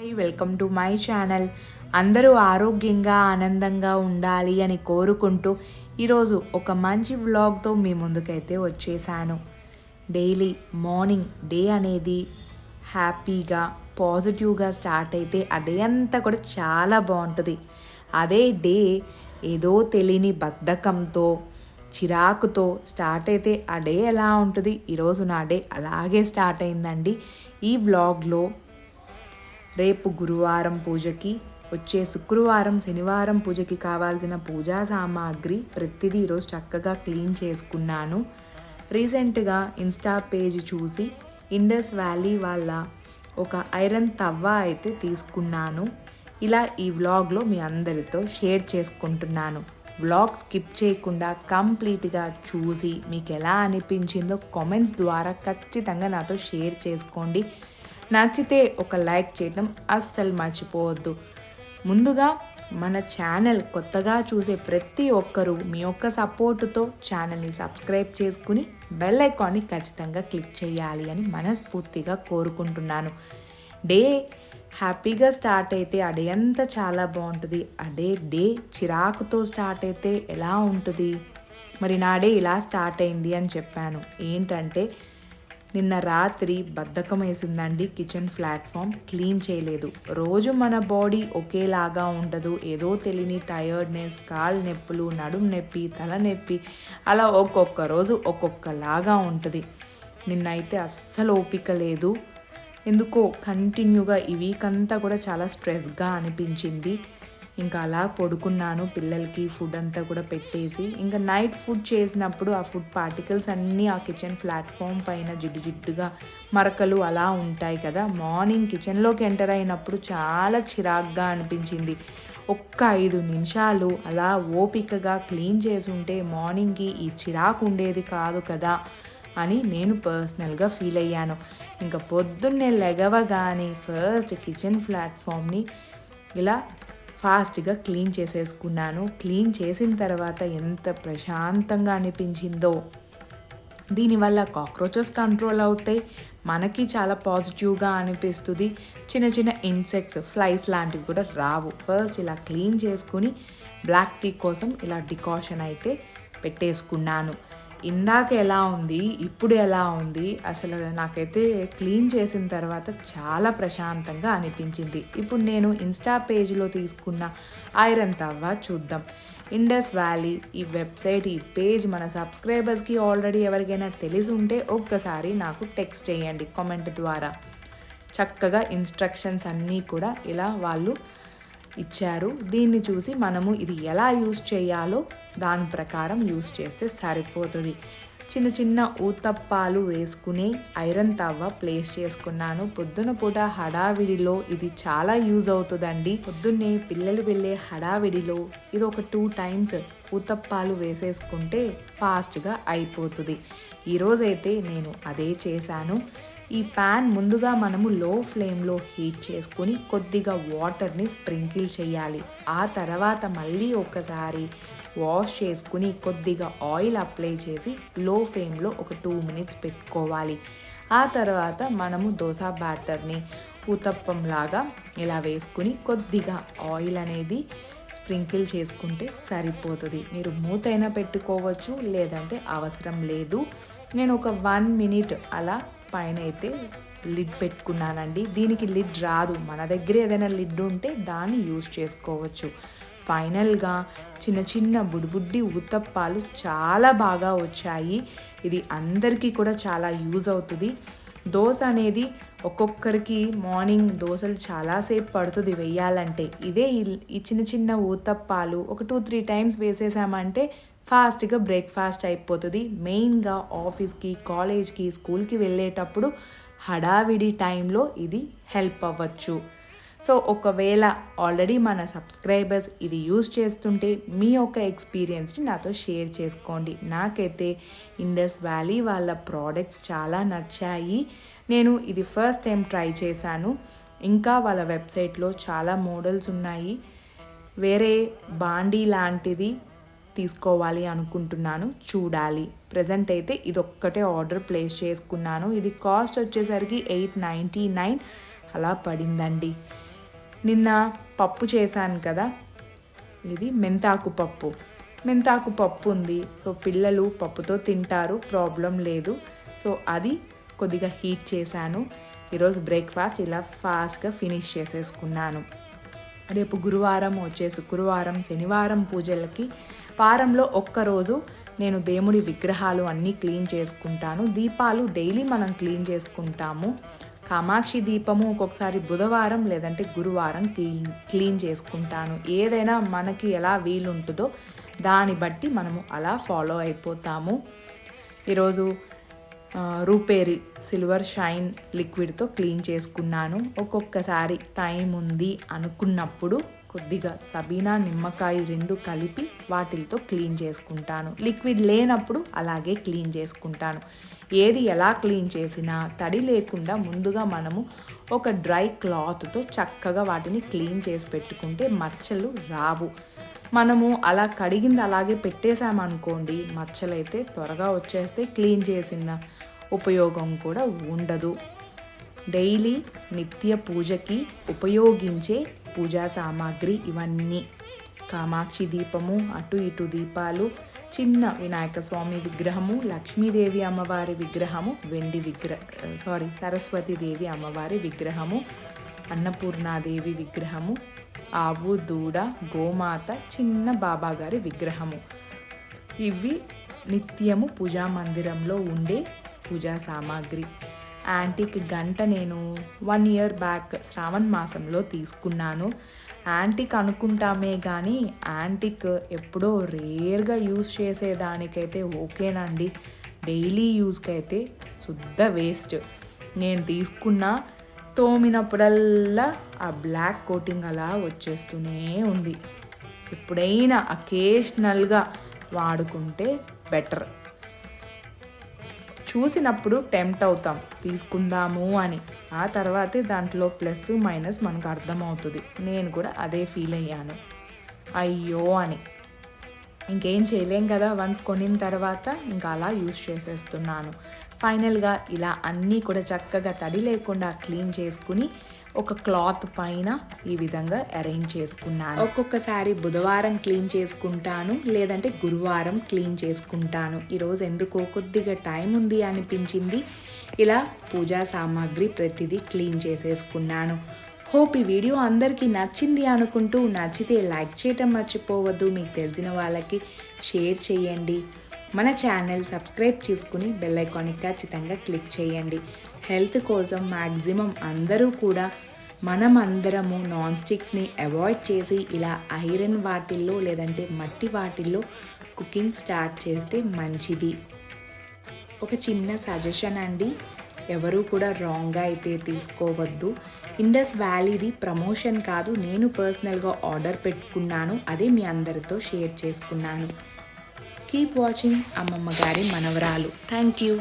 Hi welcome to my channel. అందరూ ఆరోగ్యంగా ఆనందంగా ఉండాలి అని కోరుకుంటూ ఈరోజు ఒక మంచి వ్లాగ్తో మీ ముందుకైతే వచ్చేసాను. డైలీ మార్నింగ్ డే అనేది హ్యాపీగా పాజిటివ్గా స్టార్ట్ అయితే ఆ డే అంతా కూడా చాలా బాగుంటుంది. అదే డే ఏదో తెలియని బద్ధకంతో చిరాకుతో స్టార్ట్ అయితే ఆ డే ఎలా ఉంటుంది? ఈరోజు నా డే అలాగే స్టార్ట్ అయిందండి. ఈ వ్లాగ్లో రేపు గురువారం పూజకి వచ్చే శుక్రవారం శనివారం పూజకి కావాల్సిన పూజా సామాగ్రి ప్రతిదీ ఈరోజు చక్కగా క్లీన్ చేసుకున్నాను. రీసెంట్గా ఇన్స్టా పేజ్ చూసి ఇండస్ వ్యాలీ వాళ్ళ ఒక ఐరన్ తవ్వ అయితే తీసుకున్నాను. ఇలా ఈ వ్లాగ్లో మీ అందరితో షేర్ చేసుకుంటున్నాను. వ్లాగ్ స్కిప్ చేయకుండా కంప్లీట్గా చూసి మీకు ఎలా అనిపించిందో కామెంట్స్ ద్వారా ఖచ్చితంగా నాతో షేర్ చేసుకోండి. నచ్చితే ఒక లైక్ చేయడం అస్సలు మర్చిపోవద్దు. ముందుగా మన ఛానల్ కొత్తగా చూసే ప్రతి ఒక్కరూ మీ యొక్క సపోర్టుతో ఛానల్ని సబ్స్క్రైబ్ చేసుకుని బెల్ ఐకాన్ని ఖచ్చితంగా క్లిక్ చేయాలి అని మనస్ఫూర్తిగా కోరుకుంటున్నాను. డే హ్యాపీగా స్టార్ట్ అయితే ఆ డే అంతా చాలా బాగుంటుంది. అడే డే చిరాకుతో స్టార్ట్ అయితే ఎలా ఉంటుంది? మరి నా డే ఇలా స్టార్ట్ అయింది అని చెప్పాను. ఏంటంటే నిన్న రాత్రి బద్ధకం వేసిందండి కిచెన్ ప్లాట్ఫామ్. క్లీన్ చేయలేదు. రోజు మన బాడీ ఒకేలాగా ఉండదు. ఏదో తెలియని టయర్డ్నెస్ కాలు నొప్పులు నడుము నొప్పి తల నొప్పి అలా ఒక్కొక్క రోజు ఒక్కొక్కలాగా ఉంటుంది. నిన్నైతే అస్సలు ఓపిక లేదు. ఎందుకో కంటిన్యూగా ఈ వీక్ అంతా కూడా చాలా స్ట్రెస్గా అనిపించింది. ఇంకా అలా పడుకున్నాను. పిల్లలకి ఫుడ్ అంతా కూడా పెట్టేసి ఇంకా నైట్ ఫుడ్ చేసినప్పుడు ఆ ఫుడ్ పార్టికల్స్ అన్నీ ఆ కిచెన్ ప్లాట్ఫామ్ పైన జిడ్డు జిడ్డుగా మరకలు అలా ఉంటాయి కదా. మార్నింగ్ కిచెన్లోకి ఎంటర్ అయినప్పుడు చాలా చిరాగ్గా అనిపించింది. ఒక్క ఐదు నిమిషాలు అలా ఓపికగా క్లీన్ చేసి ఉంటే మార్నింగ్కి ఈ చిరాకు ఉండేది కాదు కదా అని నేను పర్సనల్గా ఫీల్ అయ్యాను. ఇంకా పొద్దున్నే లెగవగానే ఫస్ట్ కిచెన్ ప్లాట్ఫామ్ని ఇలా ఫాస్ట్గా క్లీన్ చేసేసుకున్నాను. క్లీన్ చేసిన తర్వాత ఎంత ప్రశాంతంగా అనిపించిందో. దీనివల్ల కాక్రోచెస్ కంట్రోల్ అవుతాయి. మనకి చాలా పాజిటివ్గా అనిపిస్తుంది. చిన్న చిన్న ఇన్సెక్ట్స్ ఫ్లైస్ లాంటివి కూడా రావు. ఫస్ట్ ఇలా క్లీన్ చేసుకుని బ్లాక్ టీ కోసం ఇలా డికాషన్ అయితే పెట్టేసుకున్నాను. ఇందాక ఎలా ఉంది ఇప్పుడు ఎలా ఉంది అసలు నాకైతే క్లీన్ చేసిన తర్వాత చాలా ప్రశాంతంగా అనిపించింది. ఇప్పుడు నేను ఇన్స్టా పేజ్లో తీసుకున్న ఐరన్ తవ్వ చూద్దాం. ఇండస్ వ్యాలీ ఈ వెబ్సైట్ ఈ పేజ్ మన సబ్స్క్రైబర్స్కి ఆల్రెడీ ఎవరికైనా తెలిసి ఉంటే ఒక్కసారి నాకు టెక్స్ట్ చేయండి కామెంట్ ద్వారా. చక్కగా ఇన్స్ట్రక్షన్స్ అన్నీ కూడా ఇలా వాళ్ళు ఇచ్చారు. దీన్ని చూసి మనము ఇది ఎలా యూస్ చేయాలో దాని ప్రకారం యూస్ చేస్తే సరిపోతుంది. చిన్న చిన్న ఊతప్పాలు వేసుకుని ఐరన్ తవ్వ ప్లేస్ చేసుకున్నాను. పొద్దున పూట హడావిడిలో ఇది చాలా యూజ్ అవుతుందండి. పొద్దున్నే పిల్లలు వెళ్ళే హడావిడిలో ఇది ఒక టూ టైమ్స్ ఊతప్పాలు వేసేసుకుంటే ఫాస్ట్గా అయిపోతుంది. ఈరోజైతే నేను అదే చేశాను. ఈ ప్యాన్ ముందుగా మనము లో ఫ్లేమ్లో హీట్ చేసుకొని కొద్దిగా వాటర్ని స్ప్రింకిల్ చేయాలి. ఆ తర్వాత మళ్ళీ ఒకసారి వాష్ చేసుకుని కొద్దిగా ఆయిల్ అప్లై చేసి లో ఫ్లేమ్లో ఒక టూ మినిట్స్ పెట్టుకోవాలి. ఆ తర్వాత మనము దోశ బ్యాటర్ని ఉతప్పం లాగా ఇలా వేసుకుని కొద్దిగా ఆయిల్ అనేది స్ప్రింకిల్ చేసుకుంటే సరిపోతుంది. మీరు మూతైనా పెట్టుకోవచ్చు లేదంటే అవసరం లేదు. నేను ఒక వన్ మినిట్ అలా పైన అయితే లిడ్ పెట్టుకున్నానండి. దీనికి లిడ్ రాదు. మన దగ్గర ఏదైనా లిడ్ ఉంటే దాన్ని యూజ్ చేసుకోవచ్చు. ఫైనల్గా చిన్న చిన్న బుడిబుడ్డి ఉత్తప్పాలు చాలా బాగా వచ్చాయి. ఇది అందరికీ కూడా చాలా యూజ్ అవుతుంది. దోశ అనేది ఒక్కొక్కరికి మార్నింగ్ దోశలు చాలాసేపు పడుతుంది వేయాలంటే ఇదే ఈ చిన్న చిన్న ఊతప్పాలు ఒక టూ త్రీ టైమ్స్ వేసేసామంటే ఫాస్ట్గా బ్రేక్ఫాస్ట్ అయిపోతుంది. మెయిన్గా ఆఫీస్కి కాలేజ్కి స్కూల్కి వెళ్ళేటప్పుడు హడావిడి టైంలో ఇది హెల్ప్ అవ్వచ్చు. సో ఒకవేళ ఆల్రెడీ మన సబ్స్క్రైబర్స్ ఇది యూజ్ చేస్తుంటే మీ యొక్క ఎక్స్పీరియన్స్ని నాతో షేర్ చేసుకోండి. నాకైతే ఇండస్ వ్యాలీ వాళ్ళ ప్రోడక్ట్స్ చాలా నచ్చాయి. నేను ఇది ఫస్ట్ టైం ట్రై చేశాను. ఇంకా వాళ్ళ వెబ్సైట్లో చాలా మోడల్స్ ఉన్నాయి. వేరే బాండీ లాంటిది తీసుకోవాలి అనుకుంటున్నాను. చూడాలి. ప్రజెంట్ అయితే ఇది ఒక్కటే ఆర్డర్ ప్లేస్ చేసుకున్నాను. ఇది కాస్ట్ వచ్చేసరికి ఎయిట్ నైంటీ నైన్ అలా పడిందండి. నిన్న పప్పు చేశాను కదా. ఇది మెంతాకు పప్పు. మెంతాకు పప్పు ఉంది. సో పిల్లలు పప్పుతో తింటారు. ప్రాబ్లం లేదు. సో అది కొద్దిగా హీట్ చేశాను. ఈరోజు బ్రేక్ఫాస్ట్ ఇలా ఫాస్ట్గా ఫినిష్ చేసేసుకున్నాను. రేపు గురువారం వచ్చే శుక్రవారం శనివారం పూజలకి వారంలో ఒక్కరోజు నేను దేవుడి విగ్రహాలు అన్నీ క్లీన్ చేసుకుంటాను. దీపాలు డైలీ మనం క్లీన్ చేసుకుంటాము. కామాక్షి దీపము ఒక్కొక్కసారి బుధవారం లేదంటే గురువారం క్లీన్ క్లీన్ చేసుకుంటాను. ఏదైనా మనకి ఎలా వీలుంటుందో దాన్ని బట్టి మనము అలా ఫాలో అయిపోతాము. ఈరోజు రూపేరి సిల్వర్ షైన్ లిక్విడ్తో క్లీన్ చేసుకున్నాను. ఒక్కొక్కసారి టైం ఉంది అనుకున్నప్పుడు కొద్దిగా సబీనా నిమ్మకాయ రెండు కలిపి వాటితో క్లీన్ చేసుకుంటాను. లిక్విడ్ లేనప్పుడు అలాగే క్లీన్ చేసుకుంటాను. ఏది ఎలా క్లీన్ చేసినా తడి లేకుండా ముందుగా మనము ఒక డ్రై క్లాత్తో చక్కగా వాటిని క్లీన్ చేసి పెట్టుకుంటే మచ్చలు రావు. మనము అలా కడిగింది అలాగే పెట్టేశామనుకోండి మచ్చలైతే త్వరగా వచ్చేస్తే క్లీన్ చేసిన ఉపయోగం కూడా ఉండదు. డైలీ నిత్య పూజకి ఉపయోగించే పూజా సామాగ్రి ఇవన్నీ. కామాక్షి దీపము అటు ఇటు దీపాలు చిన్న వినాయక స్వామి విగ్రహము లక్ష్మీదేవి అమ్మవారి విగ్రహము వెండి విగ్రహ సారీ సరస్వతీదేవి అమ్మవారి విగ్రహము అన్నపూర్ణాదేవి విగ్రహము ఆవు దూడ గోమాత చిన్న బాబాగారి విగ్రహము. ఇవి నిత్యము పూజా మందిరంలో ఉండే పూజా సామాగ్రి. యాంటిక్ గంట నేను వన్ ఇయర్ బ్యాక్ శ్రావణ్ మాసంలో తీసుకున్నాను. యాంటిక్ అనుకుంటామే కానీ యాంటిక్ ఎప్పుడో రేర్గా యూజ్ చేసేదానికైతే ఓకేనండి. డైలీ యూజ్కి అయితే శుద్ధ వేస్ట్. నేను తీసుకున్న తోమినప్పుడల్లా ఆ బ్లాక్ కోటింగ్ అలా వచ్చేస్తూనే ఉంది. ఎప్పుడైనా అకేషనల్గా వాడుకుంటే బెటర్ చూసినప్పుడు టెంప్ట్ అవుతాం తీసుకుందాము అని. ఆ తర్వాతే దాంట్లో ప్లస్ మైనస్ మనకు అర్థమవుతుంది. నేను కూడా అదే ఫీల్ అయ్యాను. అయ్యో అని. ఇంకేం చేయలేం కదా వన్స్ కొనిన తర్వాత ఇంకా అలా యూస్ చేసేస్తున్నాను. ఫైనల్గా ఇలా అన్నీ కూడా చక్కగా తడి లేకుండా క్లీన్ చేసుకుని ఒక క్లాత్ పైన ఈ విధంగా అరేంజ్ చేసుకున్నాను. ఒక్కొక్కసారి బుధవారం క్లీన్ చేసుకుంటాను లేదంటే గురువారం క్లీన్ చేసుకుంటాను. ఈరోజు ఎందుకో కొద్దిగా టైం ఉంది అనిపించింది. ఇలా పూజా సామాగ్రి ప్రతిదీ క్లీన్ చేసేసుకున్నాను. హోప్ ఈ వీడియో అందరికీ నచ్చింది అనుకుంటూ నచ్చితే లైక్ చేయటం మర్చిపోవద్దు. మీకు తెలిసిన వాళ్ళకి షేర్ చేయండి. మన ఛానల్ సబ్స్క్రైబ్ చేసుకుని బెల్ ఐకాన్ని ఖచ్చితంగా క్లిక్ చేయండి. హెల్త్ కోసం మ్యాక్సిమం అందరూ కూడా మనం అందరము నాన్ స్టిక్స్ని అవాయిడ్ చేసి ఇలా ఐరన్ వాటిల్లో లేదంటే మట్టి వాటిల్లో కుకింగ్ స్టార్ట్ చేస్తే మంచిది. ఒక చిన్న సజెషన్ అండి. ఎవరు కూడా రాంగ్గా అయితే తీసుకోవద్దు. ఇండస్ వ్యాలీది ప్రమోషన్ కాదు. నేను పర్సనల్గా ఆర్డర్ పెట్టుకున్నాను. అదే మీ అందరితో షేర్ చేసుకున్నాను. కీప్ వాచింగ్ అమ్మమ్మ గారి మనవరాలు. Thank you